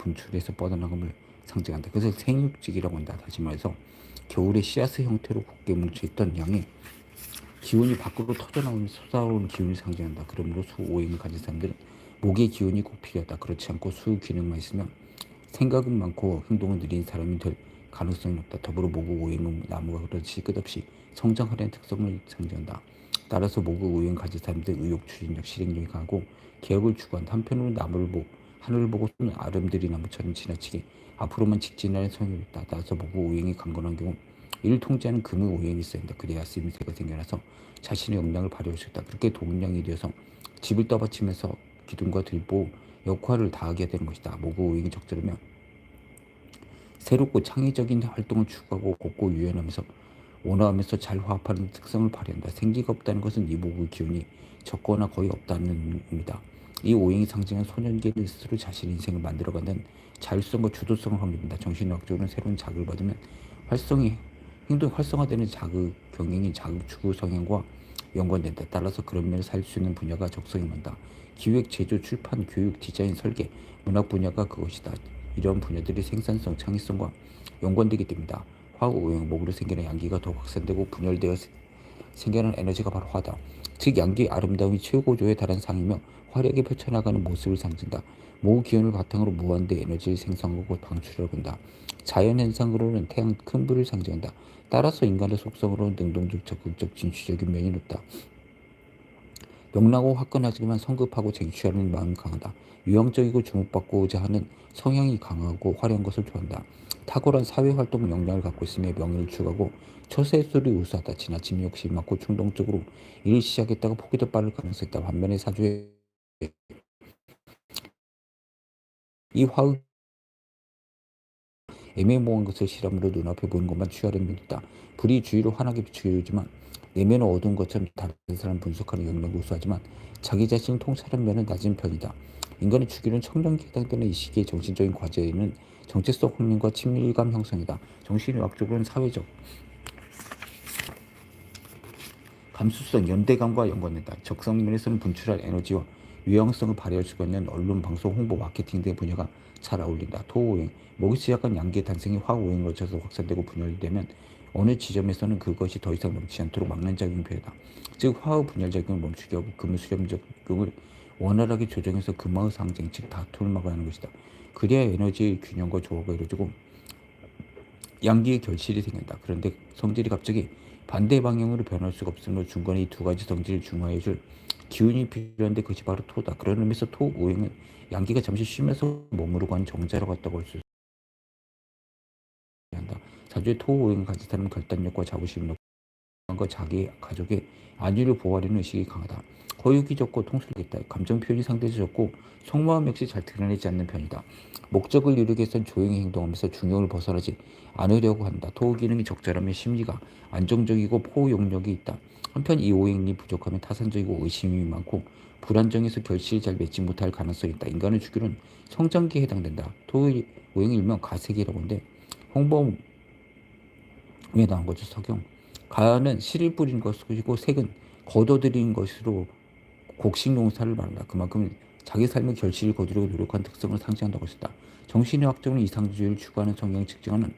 분출해서 뻗어나감을 상징한다. 그래서 생육직이라고 한다. 다시 말해서 겨울에 씨앗의 형태로 굳게 뭉쳐있던 양의 기운이 밖으로 터져나오면서 쏟아오는 기운을 상징한다. 그러므로 수오행을 가진 사람들은 목의 기운이 꼭 필요하다. 그렇지 않고 수 기능만 있으면 생각은 많고 행동은 느린 사람이 될 가능성이 높다. 더불어 모국 오행은 나무가 그렇지 끝없이 성장하려는 특성을 상징한다. 따라서 모국 오행 가진 사람들은 의욕, 추진력, 실행력이 강하고 개혁을 추구한다. 한편으로 나무를 보고 하늘을 보고 쏘는 아름드리 나무처럼 지나치게 앞으로만 직진하는 성향이 있다. 따라서 모국 오행이 강건한 경우 이를 통제하는 금의 있어야 한다. 그래야 쓰임새가 생겨나서 자신의 역량을 발휘할 수 있다. 그렇게 동량이 되어서 집을 떠받치면서 기둥과 들보 역할을 다하게 되는 것이다. 모국 오행이 적절하면 새롭고 창의적인 활동을 추구하고 곱고 유연하면서 온화하면서 잘 화합하는 특성을 발휘한다. 생기가 없다는 것은 이 목의 기운이 적거나 거의 없다는 의미다. 이 오행이 상징하는 소년기를 스스로 자신의 인생을 만들어가는 자율성과 주도성을 확립한다. 정신의학적으로는 새로운 자극을 받으면 활성이 행동 활성화되는 자극 경영이 자극 추구 성향과 연관된다. 따라서 그런 면을 살 수 있는 분야가 적성이 많다. 기획, 제조, 출판, 교육, 디자인, 설계, 문학 분야가 그것이다. 이런 분야들이 생산성, 창의성과 연관되기 때문이다. 화학 오행, 목으로 생기는 양기가 더 확산되고 분열되어 생겨난 에너지가 바로 화다. 즉 양기의 아름다움이 최고조에 달한 상이며 화려하게 펼쳐나가는 모습을 상징다. 모의 기운을 바탕으로 무한대 에너지를 생성하고 방출하고 한다. 자연 현상으로는 태양 큰 불을 상징한다. 따라서 인간의 속성으로는 능동적, 적극적, 진취적인 면이 높다. 명랑하고 화끈하지만 성급하고 쟁취하는 마음이 강하다. 유형적이고 주목받고자 하는 성향이 강하고 화려한 것을 좋아한다. 탁월한 사회활동 역량을 갖고 있으며 명예를 추구하고 처세술이 우수하다. 지나침 욕심 많고 충동적으로 일을 시작했다가 포기도 빠를 가능성이 있다. 반면에 사주에 이 화의 애매모호한 것을 실험으로 눈앞에 보는 것만 취하려는 면이 있다. 불이 주위를 환하게 비추지만 내면은 어두운 것처럼 다른 사람 분석하는 역량도 우수하지만 자기 자신을 통찰하는 면은 낮은 편이다. 인간의 주기는 청년기에 해당되는 이 시기의 정신적인 과제는 정체성 확립과 친밀감 형성이다. 정신의학적으로는 사회적 감수성, 연대감과 연관된다. 적성 면에서는 분출할 에너지와 유형성을 발휘할 수가 있는 언론, 방송, 홍보, 마케팅 등 분야가 잘 어울린다. 토오행, 목이 시작한 양기의 단생이 화오행을 거쳐서 확산되고 분열되면 어느 지점에서는 그것이 더 이상 넘치지 않도록 막는 필요하다. 즉 화의 분열 작용을 멈추게 하고 금의 수렴 작용을 원활하게 조정해서 금화의 상징, 즉 다툼을 막아야 하는 것이다. 그래야 에너지의 균형과 조화가 이루어지고 양기의 결실이 생긴다. 그런데 성질이 갑자기 반대 방향으로 변할 수가 없으므로 중간에 이 두 가지 성질을 중화해줄 기운이 필요한데 그것이 바로 토다. 그런 의미에서 토 오행은 양기가 잠시 쉬면서 몸으로 간 정자로 갔다고 할수 한다. 사주에 토 오행을 사람은 결단력과 자부심이 높고 자기 가족의 안위를 보호하려는 의식이 강하다. 거육이 적고 통솔이 있다. 감정 표현이 상대적으로 적고 속마음 역시 잘 드러내지 않는 편이다. 목적을 이루기 위해선 조용히 행동하면서 중용을 벗어나지 않으려고 한다. 토 기능이 적절하면 심리가 안정적이고 포용력이 있다. 한편 이 오행이 부족하면 타산적이고 의심이 많고 불안정해서 결실을 잘 맺지 못할 가능성이 있다. 인간의 주기는 성장기에 해당된다. 토 오행이 일명 가색이라고 하는데 홍범에 나온 거죠. 석영. 가는 씨를 뿌리는 것이고 색은 걷어들이는 것으로 곡식 농사를 말한다. 그만큼 자기 삶의 결실을 거두려고 노력한 특성을 상징한다고 했다. 정신의학적으로 이상주의를 추구하는 성향을 측정하는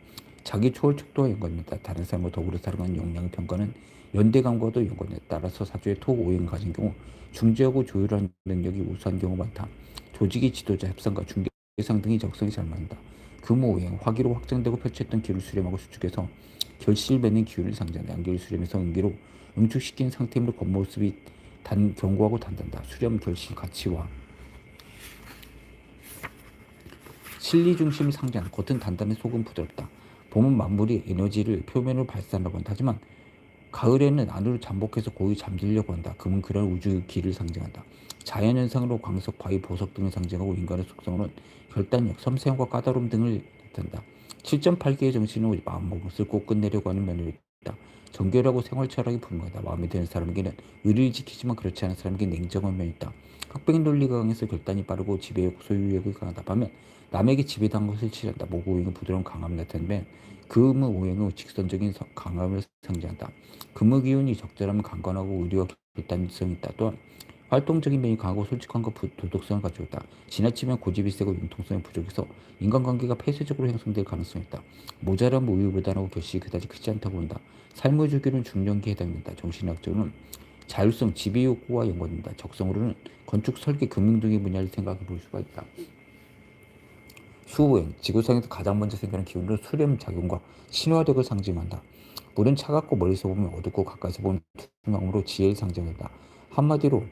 자기 초월 척도와 연관된다. 다른 사람과 더불어 살아가는 역량의 평가는 연대감과도 연관된다. 따라서 사주의 토 오행을 가진 경우 중재하고 조율하는 능력이 우수한 경우가 많다. 조직의 지도자, 협상가, 중개상 등이 적성이 잘 맞는다. 금오 오행, 화기로 확장되고 펼쳤던 기를 수렴하고 수축해서 결실 맺는 기운을 상징한다. 양기를 수렴해서 음기로 응축시킨 상태이므로 겉모습이 단 견고하고 단단다. 수렴 결실 가치와 실리 중심을 상징한다. 겉은 단단해 속은 부드럽다. 봄은 만물이 에너지를 표면으로 발산하고 한다. 하지만 가을에는 안으로 잠복해서 고이 잠들려고 한다. 금은 그런 우주의 길을 상징한다. 자연현상으로 광석, 바위, 보석 등을 상징하고 인간의 속성으로는 결단력, 섬세함과 까다로움 등을 나타낸다. 7.8개의 정신은 마음먹을 꼭 끝내려고 하는 면이 있다. 정결하고 생활 철학이 분명하다. 마음에 드는 사람에게는 의리를 지키지만 그렇지 않은 사람에게 냉정한 면이 있다. 흑백 논리가 강해서 결단이 빠르고 지배욕, 소유욕이 강하다. 반면 남에게 지배당한 것을 치한다. 모고오행은 부드러운 강함을 나타내면 금의 오행은 직선적인 강함을 상징한다. 금의 기운이 적절하면 강건하고 의리와 결단성이 있다. 또한 활동적인 면이 강하고 솔직함과 부- 도덕성을 가지고 있다. 지나치면 고집이 세고 융통성이 부족해서 인간관계가 폐쇄적으로 형성될 가능성이 있다. 모자란 우유부단하고 결실이 그다지 크지 않다고 본다. 삶의 주기는 중년기에 해당된다. 정신학적으로는 자율성, 지배 욕구와 연관된다. 적성으로는 건축, 설계, 금융 등의 분야를 생각해 볼 수가 있다. 수호행, 지구상에서 가장 먼저 생겨난 기운으로 수렴 작용과 신화력을 상징한다. 물은 차갑고 멀리서 보면 어둡고 가까이서 보면 투명으로 지혜를 상징한다. 한마디로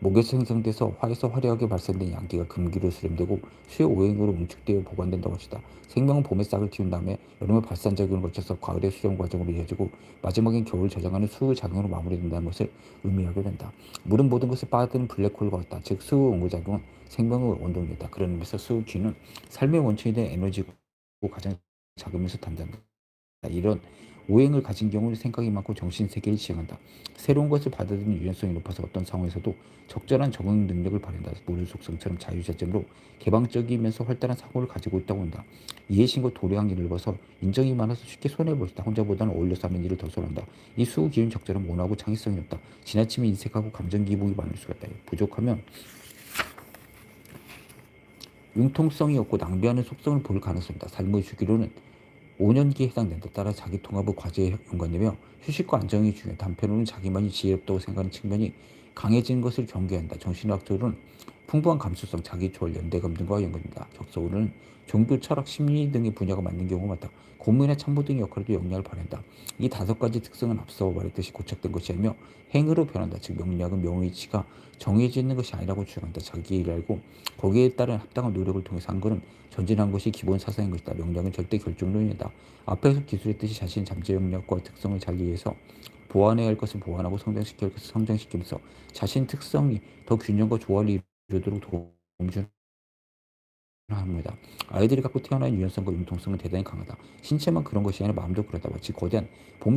목에서 형성돼서 화에서 화려하게 발산된 양기가 금기로 수렴되고 수의 오행으로 뭉축되어 보관된다고 하시다. 생명은 봄에 싹을 틔운 다음에 여름에 발산 작용을 거쳐서 가을의 수렴 과정으로 이어지고 마지막엔 겨울 저장하는 수의 작용으로 마무리된다는 것을 의미하게 된다. 물은 모든 것을 빨아들이는 블랙홀과 같다. 즉 수의 온도작용은 생명의 원동력이다. 그런 의미에서 수의 기는 삶의 원천이 된 에너지고 가장 작으면서 단단하다. 이런 오행을 가진 경우는 생각이 많고 정신 세계를 지향한다. 새로운 것을 받아들이는 유연성이 높아서 어떤 상황에서도 적절한 적응 능력을 발휘한다. 모든 속성처럼 자유자재로 개방적이면서 활달한 사고를 가지고 있다고 한다. 이해심과 도량이 넓어서 인정이 많아서 쉽게 있다. 혼자보다는 어울려서 하는 일을 더 선한다. 이 수호 기운 적절한 원하고 창의성이 없다. 지나치면 인색하고 감정 기복이 많을 수가 있다. 부족하면 융통성이 없고 낭비하는 속성을 볼 가능성이 있다. 삶의 주기로는 5년기에 해당된다. 따라 자기 통합의 과제에 연관되며 휴식과 안정이 중요하다. 한편으로는 자기만이 지혜롭다고 생각하는 측면이 강해진 것을 경계한다. 정신학적으로는 풍부한 감수성, 자기 초월, 연대감 등과 연관된다. 적성으로는 종교, 철학, 심리 등의 분야가 맞는 경우가 많다. 고문이나 참모 등의 역할에도 영향을 발휘한다. 이 다섯 가지 특성은 앞서 말했듯이 고착된 것이 아니며 행으로 변한다. 즉 명리학은 명의 이치가 정해져 있는 것이 아니라고 주장한다. 자기 일을 알고 거기에 따른 합당한 노력을 통해서 한 것은 전진한 것이 기본 사상인 것이다. 명량은 절대 결정론이다. 앞에서 기술했듯이 자신의 잠재 역량과 특성을 잘 이해해서 보완해야 할 것을 보완하고 성장시켜야 할 것을 성장시키면서 자신 특성이 더 균형과 조화를 이루도록 도움 주는 합니다. 아이들이 갖고 태어난 유연성과 융통성은 대단히 강하다. 신체만 그런 것이 아니라 마음도 그러다. 마치 거대한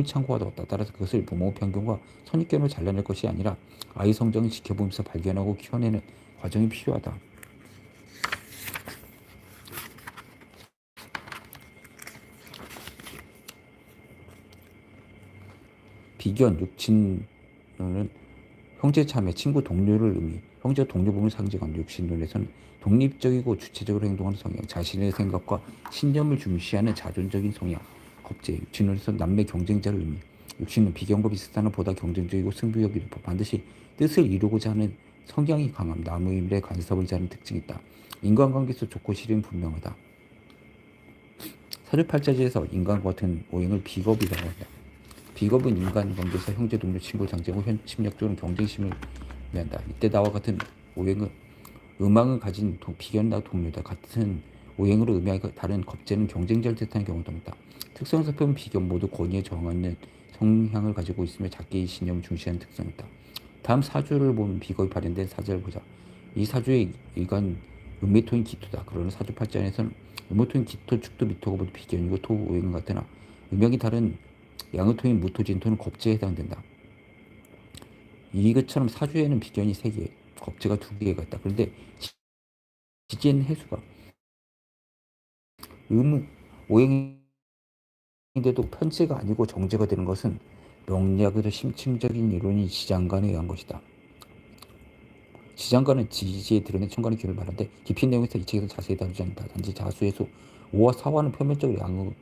창고와 같다. 따라서 그것을 부모 편견과 선입견으로 잘라낼 것이 아니라 아이 성장을 지켜보면서 발견하고 키워내는 과정이 필요하다. 비견, 육친론은 형제 참여, 친구, 동료를 의미, 형제 동료분을 상징하는 육신론에서는 독립적이고 주체적으로 행동하는 성향, 자신의 생각과 신념을 중시하는 자존적인 성향, 겁제, 육신론에서 남매 경쟁자를 의미, 육신은 비견과 비슷한 보다 경쟁적이고 승부욕이 높아 반드시 뜻을 이루고자 하는 성향이 강함, 남의 일에 간섭을 자는 특징이 있다. 인간관계에서 좋고 싫음이 분명하다. 사주팔자지에서 인간과 같은 오행을 비겁이라고 한다. 비겁은 인간관계에서 형제, 동료, 상징하고 현 침략적으로 경쟁심을 의미한다. 이때 나와 같은 오행은 음악을 가진 도, 비견과 동료다. 같은 오행으로 의미하기 다른 겁재는 경쟁자를 뜻하는 경우도 있다. 특성 살펴보면 비견 모두 권위에 저항하는 성향을 가지고 있으며 자기의 신념을 중시하는 특성이 있다. 다음 사주를 보면 비겁이 발현된 사주를 보자. 이 사주의 일간 음미토인 기토다. 그러나 사주 팔자에서는 음모토인 기토, 축도, 미토가 모두 비견이고 토 오행은 같으나 음역이 다른 양의토인 무토진토는 겁재에 해당된다. 이것처럼 사주에는 비견이 3개, 겁재가 2개가 있다. 그런데 지지는 해수가 음, 오행인데도 편제가 아니고 정제가 되는 것은 명리학에서 심층적인 이론이 지장간에 의한 것이다. 지장간은 지지에 드러낸 천간의 기운을 말하는데 깊이 내용에서 이 책에서 자세히 다루지 않는다. 단지 자수에서 오와 사화는 표면적으로 양수,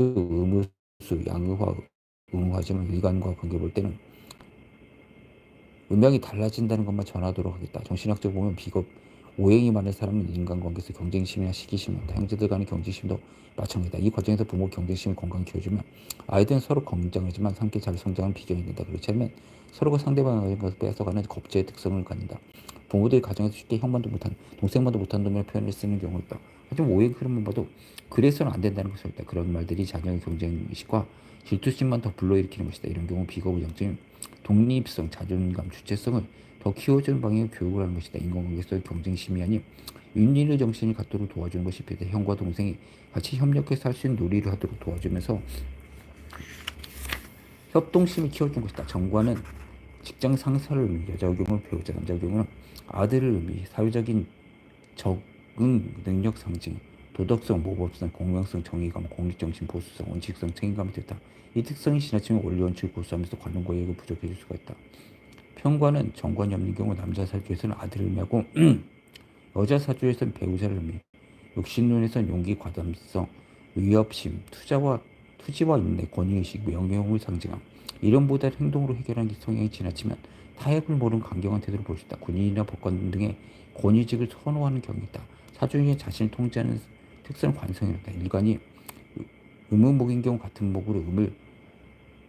음수 수, 양의화, 응화지만 일간과 관계 볼 때는 음양이 달라진다는 것만 전하도록 하겠다. 정신학적으로 보면 비겁 오행이 많은 사람은 인간관계에서 경쟁심이나 시기심이 많다. 형제들 간의 경쟁심도 마찬가지다. 이 과정에서 부모 경쟁심을 건강히 키워주면 아이들은 서로 건장하지만 함께 잘 성장하는 비경이 된다. 그렇지 않으면 서로가 상대방의 것을 뺏어가는 겁제의 특성을 갖는다. 부모들이 가정에서 쉽게 형만도 못한 동생만도 못한 놈의 표현을 쓰는 경우가 있다. 하지만 오행 흐름만 봐도 그래서는 안 된다는 것을 있다. 그런 말들이 자녀의 경쟁의식과 질투심만 더 불러일으키는 것이다. 이런 경우 비겁의 장점은 독립성, 자존감, 주체성을 더 키워주는 방향의 교육을 하는 것이다. 인간관계에서의 경쟁심이 아닌 윤리의 정신을 갖도록 도와주는 것이 필요다. 형과 동생이 같이 협력해서 할 수 있는 놀이를 하도록 도와주면서 협동심을 키워주는 것이다. 정과는 직장 상사를 의미, 여자 경우는 배우자, 남자 경우는 아들을 의미, 사회적인 적 응 능력 상징, 도덕성, 모범성, 공명성, 정의감, 공익정신, 보수성, 원칙성, 책임감이 됐다. 이 특성이 지나치면 원리 원칙을 고수하면서 관용과 이익을 부족해질 수가 있다. 평관은 정관이 없는 경우 남자 사주에서는 아들을 의미하고 여자 사주에서는 배우자를 의미. 욕심론에서는 용기, 과감성, 위협심, 투자와 투지와 인내, 권위의식, 명예욕을 상징함. 이름보다 행동으로 해결하는 성향이 지나치면 타협을 모르는 강경한 태도를 보일 수 있다. 군인이나 법관 등의 권위직을 선호하는 경우가 있다. 사주에 자신을 통제하는 특성은 관성이다. 일간이 음의목인 경우 같은 목으로 음을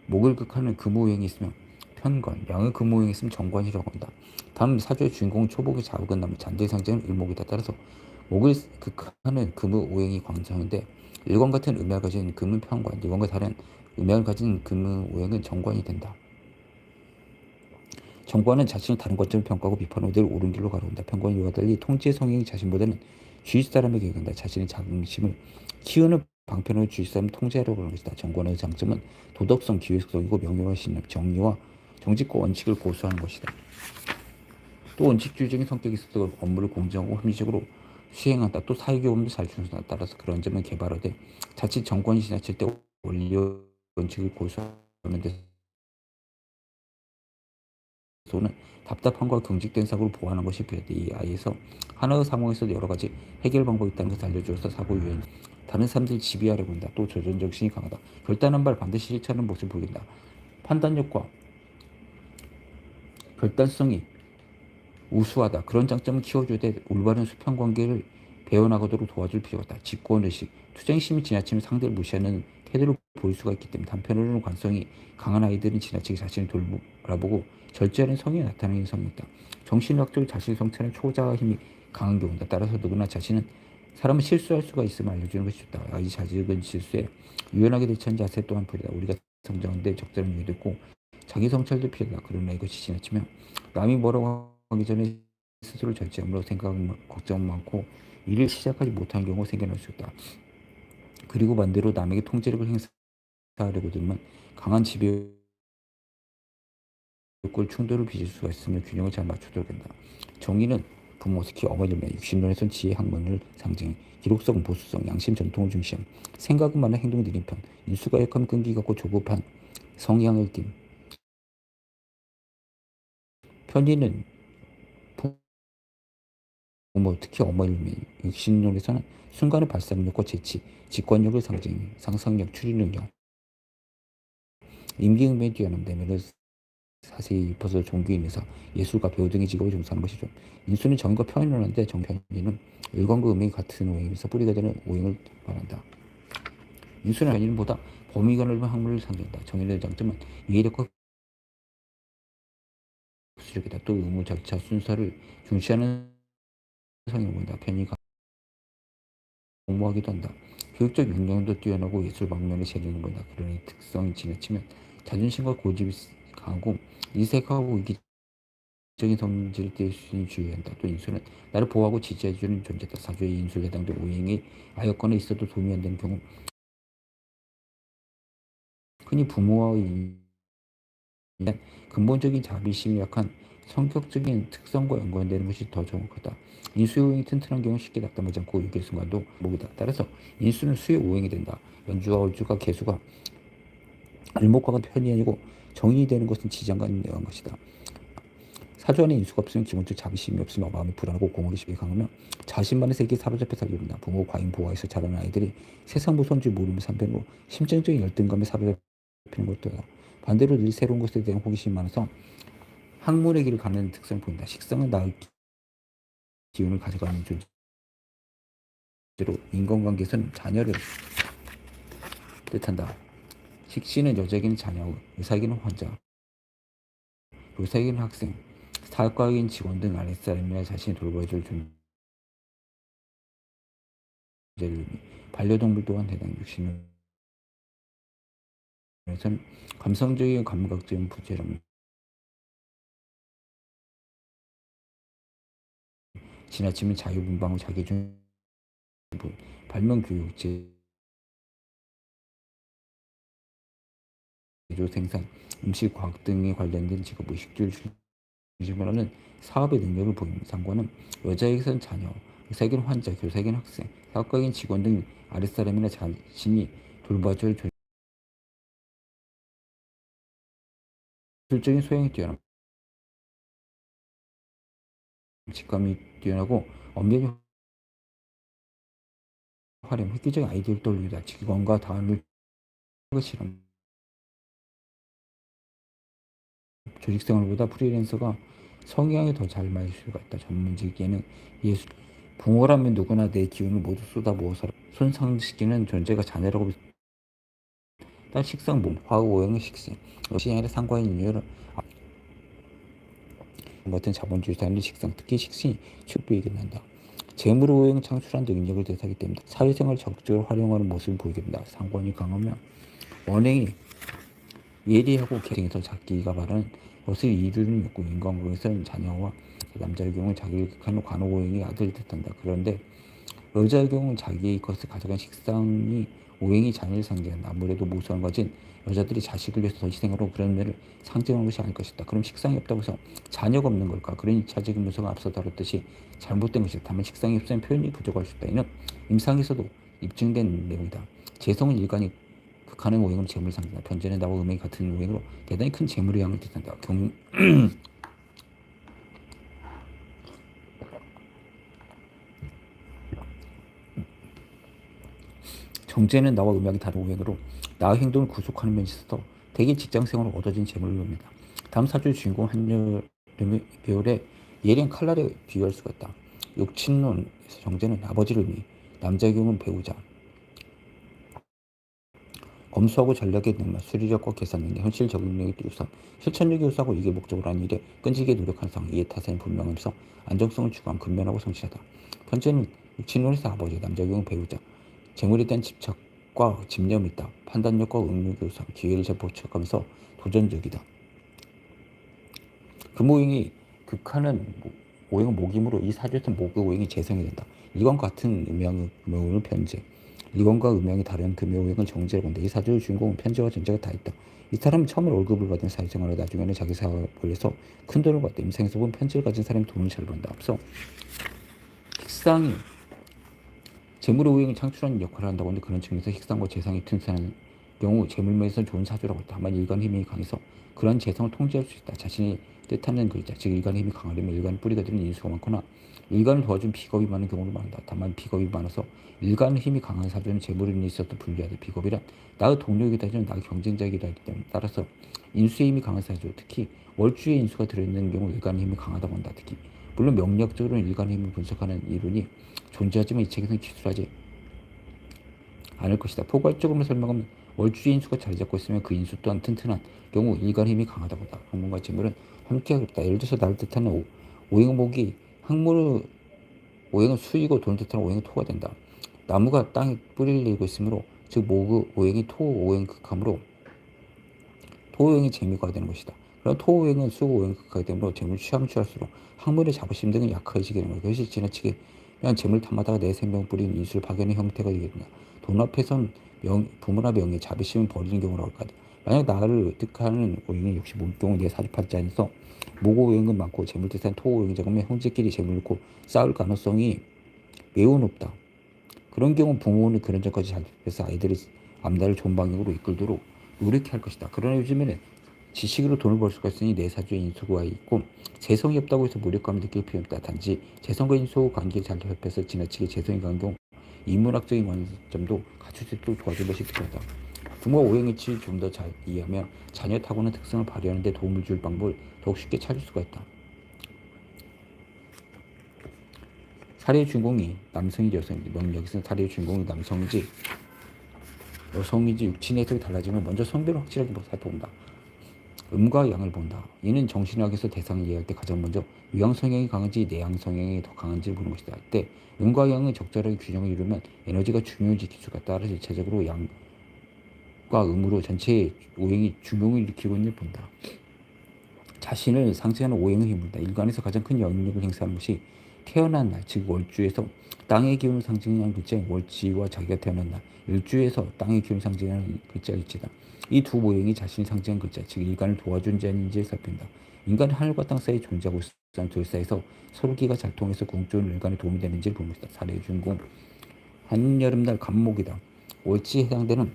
목을 극하는 금오행이 있으면 편관, 양의 금오행이 있으면 정관이라고 한다. 다음 사주의 주인공은 초복의 자욱은 나무 잔재의 상징은 일목이다. 따라서 목을 극하는 금의 오행이 광성인데 일관 같은 음약을 가진 금은 편관, 일관과 다른 음약을 가진 금의 오행은 정관이 된다. 정관은 자신을 다른 것처럼 평가하고 비판하고 늘 옳은 길로 가려온다. 편관은 이와 달리 통치의 성향이 자신보다는 주위 사람에게 간다. 자신의 자긍심을 키우는 방편으로 주위 사람을 통제하려고 하는 것이다. 정관의 장점은 도덕성, 기획성이고 명예와 신념, 정의와 정직과 원칙을 고수하는 것이다. 또 원칙주의적인 성격이 있어서 업무를 공정하고 합리적으로 수행한다. 또 사회교범도 잘 준수한다. 따라서 그런 점은 개발하되 자칫 정권이 지나칠 때 원리 원칙을 고수하는 데 서는 답답함과 경직된 사고를 보완하는 것이 아이에서 하나의 상황에서 여러 가지 해결 방법이 있다는 것을 알려주어서 사고 유행 다른 사람들 지배하려고 한다. 또 조전 정신이 강하다. 결단한 발 반드시 실천하는 모습을 보인다. 판단력과 결단성이 우수하다. 그런 장점을 키워주되 올바른 수평 관계를 배워나가도록 도와줄 필요가 있다. 직권의식, 투쟁심이 지나치면 상대를 무시하는 태도를 보일 수가 있기 때문에 한편으로는 관성이 강한 아이들은 지나치게 자신을 돌아보고 절제하는 성이 나타나는 성이 있다. 정신학적으로 자신을 성찰하는 초자와 힘이 강한 경우다. 따라서 누구나 자신은 사람은 실수할 수가 있음을 알려주는 것이 좋다. 아이 자식은 실수에 유연하게 대처한 자세 또한 필요하다. 우리가 성장하는데 적절한 유의도 있고 자기 성찰도 필요하다. 그러나 이것이 지나치면 남이 뭐라고 하기 전에 스스로 절제함으로 생각, 걱정 많고 일을 시작하지 못한 경우 생겨날 수 있다. 그리고 반대로 남에게 통제력을 행사하려고 들면 강한 지배 욕구를 충돌을 빚을 수가 있으며 균형을 잘 맞추도록 한다. 정의는 부모, 특히 어머니면 육신론에선 지혜 학문을 상징해. 기록성, 보수성, 양심, 전통을 중시함. 생각은 많은 행동이 느린 편 인수가 약하면 끈기 갖고 조급한 성향을 띤 편의는 부모, 특히 어머니 육신론에서는 순간의 발상력과 재치, 직관력을 상징해. 상상력, 추리 능력. 임기응변에 뛰어난 데면을 자세히 입어서 종교인에서 예술가, 배우 등의 직업을 종사하는 것이죠. 인수는 정과 평행론인데 정편이는 일관과 음행이 같은 오행에서 뿌리가 되는 오행을 말한다. 인수는 편인보다 범위가 넓은 학문을 상징한다. 정인의 장점은 이해력과 수력이다. 또 의무, 절차, 순서를 중시하는 성이 보인다. 편의가 공모하기도 한다. 교육적 역량도 뛰어나고 예술 방면에 재능을 보인다. 그러니 특성이 지나치면 자존심과 고집이 강하고 이색하고 이기적인 성질을 띄울 수 있는 주의한다. 또 인수는 나를 보호하고 지지해주는 존재다. 사주의 인수에 해당된 오행이 아역권에 있어도 도움이 안 되는 경우 흔히 부모와의 근본적인 자비심이 약한 성격적인 특성과 연관되는 것이 더 정확하다. 인수의 오행이 튼튼한 경우 쉽게 낙담하지 않고 유길 순간도 목이다. 따라서 인수는 수의 오행이 된다. 연주와 얼주가 개수가 알목과가 편이 아니고 정인이 되는 것은 지장과 내한 것이다. 사주 안에 인수가 없으면 기본적 자비심이 없으면 마음이 불안하고 공허의식이 강하면 자신만의 세계에 사로잡혀 살게 된다. 부모 과잉 보호에서 자라는 아이들이 세상 무서운 줄 모르면서 한편으로 심정적인 열등감에 사로잡히는 것도 반대로 늘 새로운 것에 대한 호기심이 많아서 학문의 길을 가는 특성을 보인다. 식성은 나의 기운을 가져가는 존재로 인간관계에서는 자녀를 뜻한다. 식신은 여자에게는 자녀, 의사에게는 환자, 의사에게는 학생, 사학과인 직원 등 아랫사람이나 자신이 돌봐줄 존재를. 반려동물 또한 해당 육신은 감성적인 감각적인 부재람 지나치면 자유분방후 자기중 발명교육 제 조 생산 음식 과학 등에 관련된 직업 의식주를 중심으로는 사업의 능력을 보입니다. 상관은 여자에게선 자녀, 의사에게는 환자, 교사에게는 학생, 사업가에게는 직원 등 아랫사람이나 자신이 돌봐줄 존- 적인 소양이 뛰어납니다. 직감이 뛰어나고 엄연히 활용, 획기적인 아이디어를 떠올립니다. 직원과 다음을 실험. 조직생활보다 프리랜서가 성향이 더 잘 맞을 수가 있다. 전문직에는 예술, 붕어라면 누구나 내 기운을 모두 쏟아 부어서 손상시키는 존재가 자네라고 딸 식상 몸, 화우 오행 식생, 시장에 상관인 이유를 같은 자본주의 사람의 식상, 특히 식신이 축부이게 난다. 재물 오행 창출한 능력을 대사하기 때문에 사회생활 적극적으로 활용하는 모습을 보이게 된다. 상관이 강하면 원행이 예리하고 개성에서 자기가 말하는 것을 이루는 욕구, 인간관계에서는 자녀와 남자의 경우는 자기를 극하는 관호오행이 아들을 뜻한다. 그런데 여자의 경우는 자기의 것을 가져간 식상이 오행이 자녀를 상징한다. 아무래도 모수한 가진 여자들이 자식을 위해서 더 희생하고 그런 면을 상징하는 것이 아닐 것이다. 그럼 식상이 없다고 해서 자녀가 없는 걸까? 그런 2차적인 문서가 앞서 다뤘듯이 잘못된 것이다. 다만 식상이 없으면 표현이 부족할 수 있다. 이는 임상에서도 입증된 내용이다. 재성은 일간이 극한의 오행으로 재물 상징한다. 편전에 나와 음행이 같은 오행으로 대단히 큰 재물의 양을 뜻한다. 경... 정제는 나와 음양이 다른 오행으로 나의 행동을 구속하는 면이 있어서 대개 직장생활로 얻어진 재물을 봅니다. 다음 사주의 주인공 한여름의 배열에 예령 칼날에 비유할 수가 있다. 육친론에서 정제는 아버지를 의미, 남자의 경우는 배우자, 검소하고 전략의 능력, 수리력과 계산 능력, 현실 적응력이 우선, 실천력이 우수하고 이게 목적으로 하는 일에 끈질기게 노력하는 상, 이해 타산이 분명하면서 안정성을 추구한 근면하고 성실하다. 현재는 육친론에서 아버지, 남자의 경우 배우자, 재물에 대한 집착과 집념이 있다. 판단력과 응력이 우선, 기회를 잘 포착하면서 도전적이다. 금오행이 극하는 오행은 목임으로 이 사주에서 목의 오행이 재성이 된다. 이건 같은 음양의 금오행을 편제. 이건과 음양이 다른 금요 오행은 정제라고 한다. 이 사주의 주인공은 편제와 정제가 다 있다. 이 사람은 처음에 월급을 받은 사회생활을 나중에는 자기 사업을 해서 큰 돈을 받다. 임상에서 보면 편제를 가진 사람이 돈을 잘 번다. 앞서 식상이 재물의 오행을 창출하는 역할을 한다고 하는데 그런 측면에서 식상과 재상이 튼튼한 경우 재물면에서 좋은 사주라고 했다. 다만 일간 힘이 강해서 그런 재성을 통제할 수 있다. 자신이 뜻하는 글자, 즉 일간의 힘이 강하려면 일간 뿌리가 되는 인수가 많거나 일간을 도와준 비겁이 많은 경우도 많다. 다만 비겁이 많아서 일간의 힘이 강한 사주는 재물인이 있어도 불리하다. 비겁이란 나의 동력이다 는 나의 경쟁자이기도 하기 때문에 따라서 인수의 힘이 강한 사주, 특히 월주의 인수가 들어있는 경우 일간의 힘이 강하다고 한다. 특히 물론 명력적으로는 일간의 힘을 분석하는 이론이 존재하지만 이 책에서는 기술하지 않을 것이다. 포괄적으로 설명하면 월주의 인수가 자리 잡고 있으면 그 인수 또한 튼튼한 경우 일간 힘이 강하다고 한다. 학문과 재물은 함께 하겠다. 예를 들어서 나를 뜻하는 오행목이 항문을 오행은 수이고 돈을 뜻하는 오행은 토가 된다. 나무가 땅에 뿌리를 내고 있으므로 즉 모그 오행이 토 오행 극함으로 토 오행이 재미가 되는 것이다. 그럼 토 오행은 수 오행 극하게 되므로 재물 취하면 취할수록 항문의 자부심 등은 약해지게 되는. 그것이 지나치게 그냥 재물 탐하다가 내 생명 뿌린 이술 박연의 형태가 되게 된다. 돈 앞에선 명, 부모나 명예, 자비심을 버리는 경우라고 할까 만약 나를 득하는 오행이 역시 모 경우 내 사주팔자 안에서 모고 오행은 많고 재물대산 토 오행 작으면 형제끼리 재물 놓고 싸울 가능성이 매우 높다. 그런 경우 부모는 그런 점까지 잘 해서 아이들이 앞날을 좋은 방향으로 이끌도록 노력해 할 것이다. 그러나 요즘에는 지식으로 돈을 벌 수가 있으니 내 사주에 인수가 있고 재성이 없다고 해서 무력감을 느낄 필요 없다. 단지 재성과 인수 관계를 잘 협해서 지나치게 재성이 강한 경우 인문학적인 관점도 있도록 도와줄 것이 필요하다. 부모 오행일치를 좀 더 잘 이해하면 자녀 타고난 특성을 발휘하는 데 도움을 줄 방법을 더욱 쉽게 찾을 수가 있다. 사례의 주인공이 남성인지 여성인지 명 여기서 사례의 주인공이 남성인지 여성인지 육친 해석이 달라지면 먼저 성별을 확실하게 살펴본다. 음과 양을 본다. 이는 정신학에서 대상을 이해할 때 가장 먼저 유양 성향이 강한지 내양 성향이 더 강한지를 보는 것이다. 이때 음과 양의 적절하게 균형을 이루면 에너지가 중요한 지수가 따라서 일차적으로 양과 음으로 전체의 오행이 중용을 일으키고 있는 본다. 자신을 상징하는 오행의 힘입니다. 일간에서 가장 큰 영향력을 행사하는 것이 태어난 날, 즉 월주에서 땅의 기운을 상징하는 글자인 월지와 자기가 태어난 날, 일주에서 땅의 기운을 상징하는 글자 일지다. 이 두 모형이 자신이 상징한 글자, 즉 일간을 도와준 자인지를 살핀다. 인간은 하늘과 땅 사이에 존재하고 있는 둘 사이에서 서로기가 잘 통해서 궁조는 일간에 도움이 되는지를 보는 것이다. 사례 주인공 한여름날 간목이다. 월지에 해당되는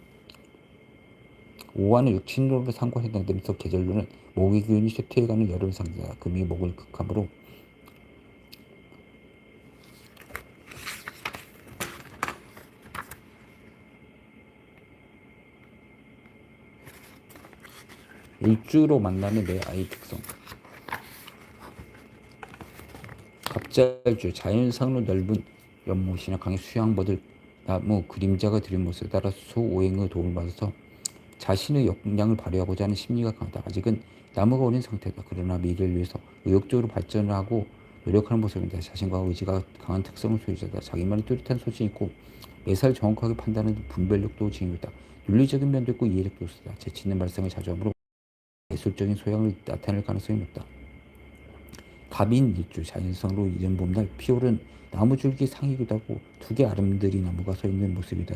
오화는 육친으로 상관 해당되면서 계절로는 목의 기운이 쇠퇴해가는 여름 상징이다. 금이 목을 극함으로 일주로 만나는 내 아이 특성. 갑잘주 자연상으로 넓은 연못이나 강의 수양버들 나무 그림자가 들인 모습에 따라 소오행의 도움을 받아서 자신의 역량을 발휘하고자 하는 심리가 강하다. 아직은 나무가 어린 상태다. 그러나 미래를 위해서 의욕적으로 발전을 하고 노력하는 모습입니다. 자신과 의지가 강한 특성을 소유자다. 자기만의 뚜렷한 소신이 있고 매사를 정확하게 판단하는 분별력도 지니고 있다. 윤리적인 면도 있고 이해력도 있다. 재치 있는 발상을 자주 하므로 예술적인 소양을 나타낼 가능성이 높다. 갑인 일주 자연성으로 이름 봄날 피오른 나무줄기 상이기도 하고 두 개 아름드리 나무가 서 있는 모습이다.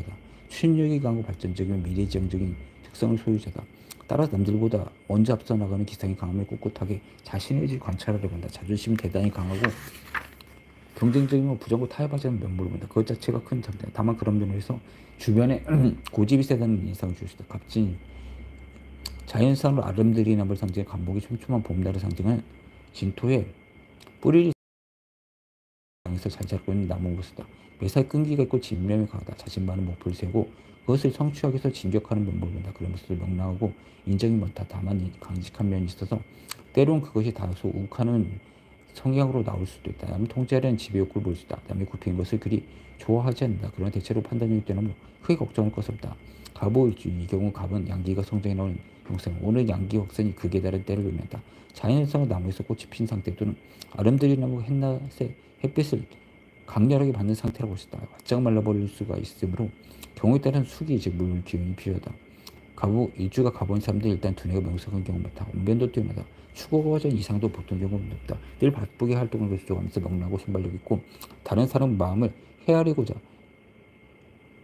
추진력이 강하고 발전적인 미래지향적인 특성을 소유자다. 따라서 남들보다 먼저 앞서 나가는 기상이 강하며 꿋꿋하게 자신의 의지를 관찰하려 한다. 자존심이 대단히 강하고 경쟁적이고 부정고 타협하지 않는 면모를 본다. 그것 자체가 큰 장점. 다만 그런 면에서 주변에 고집이 세다는 인상을 줄 수 있다. 갑진 자연산으로 아름드리 나무를 상징해 감목이 촘촘한 봄날을 상징하는 진토에 뿌리를 에서 잘 자라고 있는 나무 모습이다. 매사에 끈기가 있고 집념이 강하다. 자신만의 목표를 세고 그것을 성취하기 위해서 진격하는 면모를 본다. 그런 모습을 명랑하고 인정이 많다. 다만 강직한 면이 있어서 때론 그것이 다소 욱하는 성향으로 나올 수도 있다. 남을 통제하려는 지배 욕구를 볼수 있다. 남이 굽히는 것을 그리 좋아하지 않는다. 그러나 대체로 판단력이 뛰어나면 크게 걱정할 것 없다. 갑오일주 이 경우 갑은 양기가 성장해 나오는 형상 오늘 양기 확산이 극에 달한 때를 의미한다. 자연성은 나무에서 꽃이 핀 상태 또는 아름드리 나무 햇낮에 햇빛을 강렬하게 받는 상태라고 있다. 바짝 말라버릴 수가 있으므로 경우에 따른 수기 즉물 기운이 필요하다. 가보 일주가 가본 사람들 일단 두뇌가 명석한 경우 많다. 운변도 뛰어나다. 추구가 과정 이상도 보통 경우 높다. 늘 바쁘게 활동을 조정하면서 명랑하고 순발력 있고 다른 사람 마음을 헤아리고자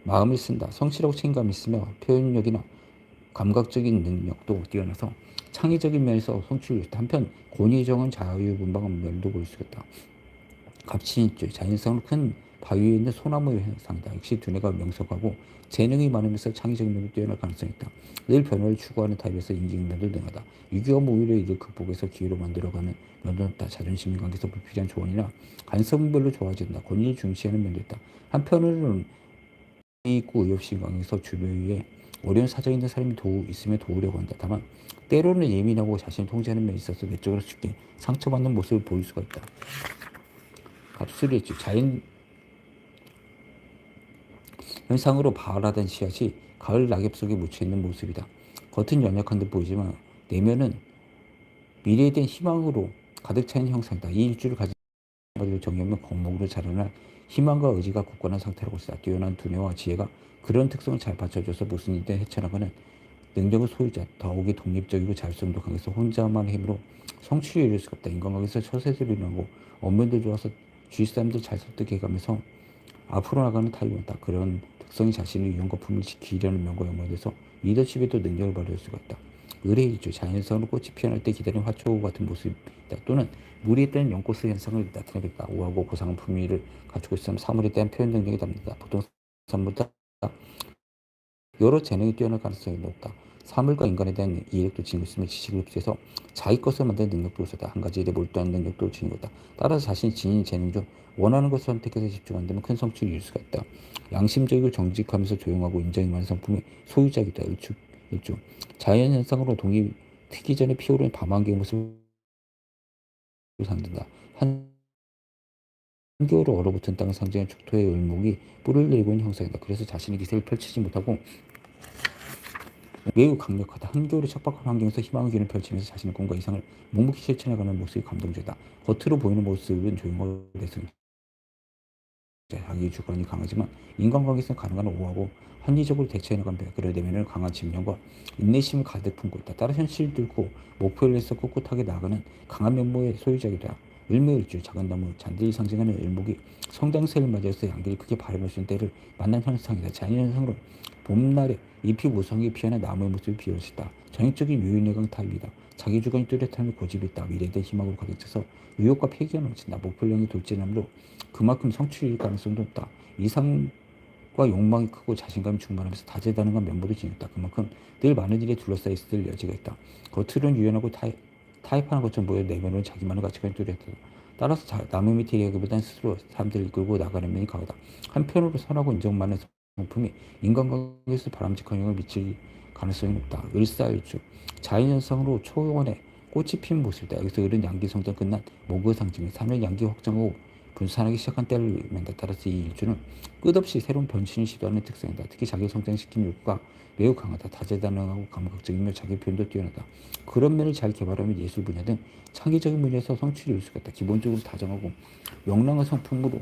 마음을 쓴다. 성실하고 책임감 있으며 표현력이나 감각적인 능력도 뛰어나서 창의적인 면에서 성취를 있다. 한편 권위정은 자유분방한 면도 볼수 있다. 갑신일주 자연성으로 큰 바위에 있는 소나무의 현상이다. 역시 두뇌가 명석하고 재능이 많으면서 창의적인 면도 뛰어날 가능성이 있다. 늘 변화를 추구하는 타입에서 인식면도 능하다. 위기와 오히려 이를 극복해서 기회로 만들어가는 면도 있다. 자존심 관계에서 불필요한 조언이나 간섭별로 않는다. 권위를 중시하는 면도 있다. 한편으로는 있고 의협심 관계에서 주변에 어려운 사정이 있는 사람이 도, 있으면 도우려고 한다. 다만 때로는 예민하고 자신을 통제하는 면이 있어서 내적으로 쉽게 상처받는 모습을 보일 수가 있다. 갑술일주 자연 현상으로 바라던 씨앗이 가을 낙엽 속에 묻혀 있는 모습이다. 겉은 연약한 듯 보이지만 내면은 미래에 대한 희망으로 가득 차 있는 형상이다. 이 일주를 가진 가지고 정리하면 건목으로 자라날 희망과 의지가 굳건한 상태라고 쓰다. 뛰어난 두뇌와 지혜가 그런 특성을 잘 받쳐줘서 무슨 일든 헤쳐나가는 능력의 소유자, 더욱이 독립적이고 자율성도 강해서 혼자만의 힘으로 성취를 이룰 수가 없다. 인간관계에서 처세들이 일어나고 업면도 좋아서 주위 사람들 잘 설득해가면서 앞으로 나가는 타입이었다. 그런 특성이 자신의 유형 거품을 지키려는 면과 연관돼서 리더십에도 능력을 발휘할 수가 있다. 의뢰일주, 자연성으로 꽃이 피어날 때 기다린 화초 같은 모습이다. 또는 물이 뜬 연꽃의 현상을 나타내겠다. 우아하고 고상한 품위를 갖추고 있으면 사물에 대한 표현 능력이 답니다. 보통 사물보다 여러 재능이 뛰어날 가능성이 높다. 사물과 인간에 대한 이해력도 지니고 있으며 지식을 흡수해서 자기 것을 만드는 능력도 있었다. 한 가지 일에 몰두하는 능력도 지니고 있다. 따라서 자신이 지닌 재능 중 원하는 것을 선택해서 집중한다면 큰 성취를 이룰 수가 있다. 양심적이고 정직하면서 조용하고 인정이 많은 성품이 소유자이다. 의축 1조. 자연현상으로 동이 트기 전에 피오르는 밤안개 모습을 상든다. 한 한겨울에 얼어붙은 땅을 상징한 축토의 을목이 뿔을 내고 있는 형상이다. 그래서 자신의 기세를 펼치지 못하고 매우 강력하다. 한겨울의 척박한 환경에서 희망의 길을 펼치면서 자신의 꿈과 이상을 묵묵히 실천해가는 모습이 감동적이다. 겉으로 보이는 모습은 조용하고 내성 자기 주관이 강하지만 인간관계에서 가능한 우호하고 합리적으로 대처해나간 배그를 내면을 강한 집념과 인내심을 가득 품고 있다. 따라 현실을 뚫고 목표를 위해서 꿋꿋하게 나가는 강한 면모의 소유자이다. 을묘일주 작은 나무 잔디를 상징하는 을목이 성장세를 맞이해서 양들이 크게 쏜 때를 만난 현상이다. 자연현상으로 봄날에 잎이 무성하게 피어난 나무의 모습이 비어있다. 전형적인 유인내강 타입이다. 자기 주관이 뚜렷하며 고집이 있다. 미래에 대한 희망으로 가득 차서 의욕과 폐기가 넘친다. 목표량이 돌진하므로 그만큼 성취일 가능성도 높다. 이상과 욕망이 크고 자신감이 충만하면서 다재다능한 면모도 지녔다. 그만큼 늘 많은 일에 둘러싸여 있을 여지가 있다. 겉으로는 유연하고 타입, 타입하는 것처럼 보여 내면은 자기만의 가치관이 뚜렷하다. 따라서 자, 남의 밑에 일하기보다는 스스로 사람들을 이끌고 나가는 면이 강하다. 한편으로 선하고 인정 많은 성품이 인간관계에서 바람직한 영향을 미칠 가능성이 높다. 을사일주 자연현상으로 초원에 꽃이 핀 모습이다. 여기서 을은 양기 성장 끝난 목의 상징이 3년 양기 확장하고 분산하기 시작한 때를 의미한다. 따라서 이 일주는 끝없이 새로운 변신을 시도하는 특성이다. 특히 자기 성장시키는 욕구가 매우 강하다. 다재다능하고 감각적이며 자기 표현도 뛰어나다. 그런 면을 잘 개발하면 예술 분야 등 창의적인 분야에서 성취를 이룰 수가 있다. 기본적으로 다정하고 명랑한 성품으로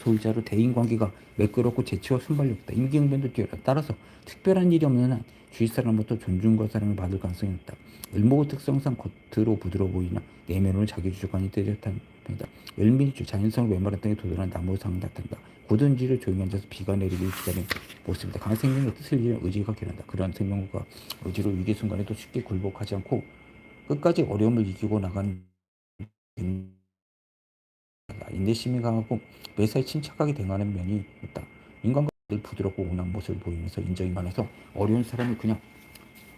소유자로 대인관계가 매끄럽고 재치와 순발력 있다. 임기응변도 뛰어나. 따라서 특별한 일이 없는 한 주위 사람부터 존중과 사랑을 받을 가능성이 있다. 을목의 특성상 겉으로 부드러워 보이나 내면으로 자기 주관이 뚜렷한 편이다. 을밀주 자연성을 메마른 땅에 도전한 나무 상을 나타낸다. 굳은 지를 조용히 앉아서 비가 내리길 기다리는 모습이다. 강한 생명의 뜻을 이루는 의지가 기른다. 그러한 생명과 의지로 위기 순간에도 쉽게 굴복하지 않고 끝까지 어려움을 이기고 나가는 인내심이 강하고 매사에 침착하게 대응하는 면이 있다. 인간과 늘 부드럽고 온화한 모습을 보이면서 인정이 많아서 어려운 사람을 그냥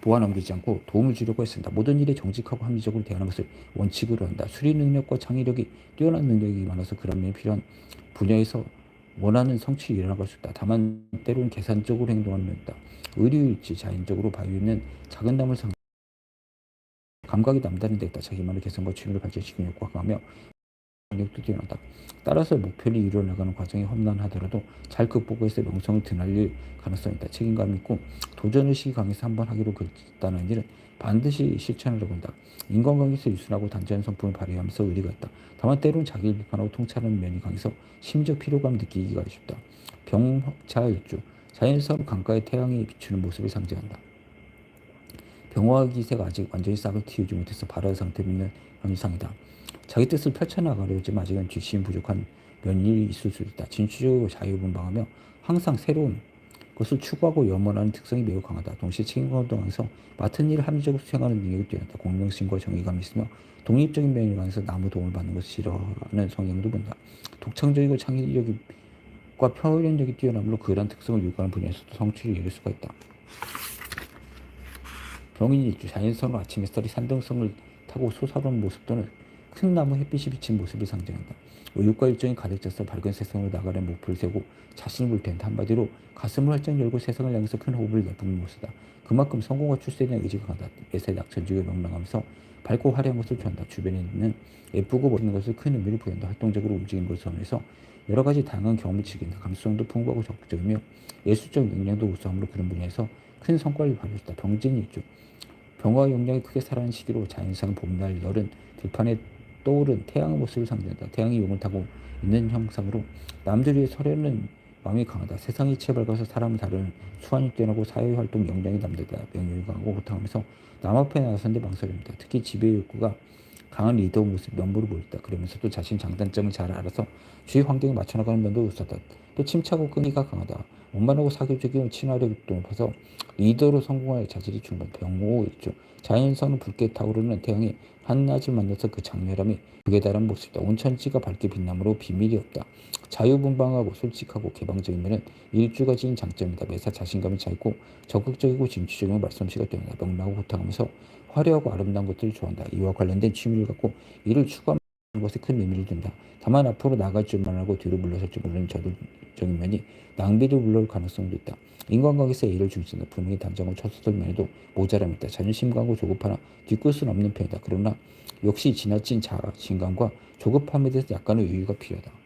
보아 넘기지 않고 도움을 주려고 했습니다. 모든 일에 정직하고 합리적으로 대하는 것을 원칙으로 한다. 수리 능력과 창의력이 뛰어난 능력이 많아서 그런 면이 필요한 분야에서 원하는 성취를 일어나갈 수 있다. 다만 때로는 계산적으로 행동하는 면이 있다. 의류일치 자연적으로 바위는 작은 나무를 상 감각이 남다른 데 있다. 자기만의 개성과 취미를 발전시키는 욕구가 강하며 능력도 뛰어나다. 따라서 목표를 이루어 나가는 과정이 험난하더라도 잘 극복해서 명성을 드날릴 가능성이 있다. 책임감 있고 도전의식이 강해서 한번 하기로 결단한 일은 반드시 실천하려고 한다. 인간관계에서 유순하고 단단한 성품을 발휘하면서 의리가 있다. 다만 때로는 자기를 비판하고 통찰하는 면이 강해서 심적 피로감 느끼기가 쉽다. 병자일주 자연스러운 강가에 태양이 비추는 모습을 상징한다. 병화 기세가 아직 완전히 싹을 틔우지 못해서 발화의 상태에 있는 현상이다. 자기 뜻을 펼쳐나가려 하지만 아직은 뒷심이 부족한 면이 있을 수 있다. 진취적으로 자유분방하며 항상 새로운 것을 추구하고 염원하는 특성이 매우 강하다. 동시에 책임감을 통해서 맡은 일을 합리적으로 수행하는 능력이 뛰어나다. 공명심과 정의감이 있으며 독립적인 면에 관해서 남의 도움을 받는 것을 싫어하는 성향도 본다. 독창적이고 창의력과 표현력이 뛰어나므로 그러한 특성을 요구하는 분야에서도 성취를 이룰 수가 있다. 병인일주 자연스러운 아침 햇살이 산등성을 타고 솟아오르는 모습 또는 큰 나무 햇빛이 비친 모습을 상징한다. 의욕과 일정이 가득 차서 밝은 세상으로 나가는 목표를 세우고 자신을 불태운다. 한마디로 가슴을 활짝 열고 세상을 향해서 큰 호흡을 내뿜는 모습이다. 그만큼 성공과 출세에 대한 의지가 강하다. 매사에 낙천주의가 명랑하면서 밝고 화려한 것을 좋아한다. 주변에 있는 예쁘고 멋있는 것을 큰 의미를 부여한다. 활동적으로 움직이는 것을 하면서 여러 가지 다양한 경험을 즐긴다. 감수성도 풍부하고 적극적이며 예술적 역량도 우수함으로 그런 분야에서 큰 성과를 발휘했다. 병진일주 병화 용량이 크게 살아난 시기로 자연상 봄날 열은 들판에 떠오른 태양의 모습을 상징한다. 태양이 용을 타고 있는 형상으로 남들 위해 서려는 마음이 강하다. 세상이 밝아서 사람을 다루는 수완이 뛰어나고 사회활동 역량이 남들다. 명령이 강하고 호탕하면서 남 앞에 나서는데 망설입니다. 특히 지배 욕구가 강한 리더 모습 면모를 보였다. 그러면서도 자신 장단점을 잘 알아서 주위 환경에 맞춰나가는 면도 있었다. 또 침착하고 끈기가 강하다. 원만하고 사교적이고 친화력도 높아서 리더로 성공할 자질이 충분. 병호 일주 자연선은 붉게 타오르는 태양이 한낮을 만나서 그 장렬함이 극에 달한 모습이다. 온천지가 밝게 빛남으로 비밀이 없다. 자유분방하고 솔직하고 개방적인 면은 일주가 지닌 장점이다. 매사 자신감이 차 있고 적극적이고 진취적인 말솜씨가 뛰어나다. 명랑하고 호탕하면서 화려하고 아름다운 것들을 좋아한다. 이와 관련된 취미를 갖고 이를 추구하는 것에 큰 의미를 둔다. 다만 앞으로 나갈 줄만 알고 뒤로 물러설 줄 모르는 저돌적인 면이 낭비를 불러올 가능성도 있다. 인간관계에서 예를 중심다. 분명히 단정하고 처소들 면에도 모자람이 있다. 자존심 강하고 조급하나 뒤끝 수는 없는 편이다. 그러나 역시 지나친 자신감과 조급함에 대해서 약간의 유의가 필요하다.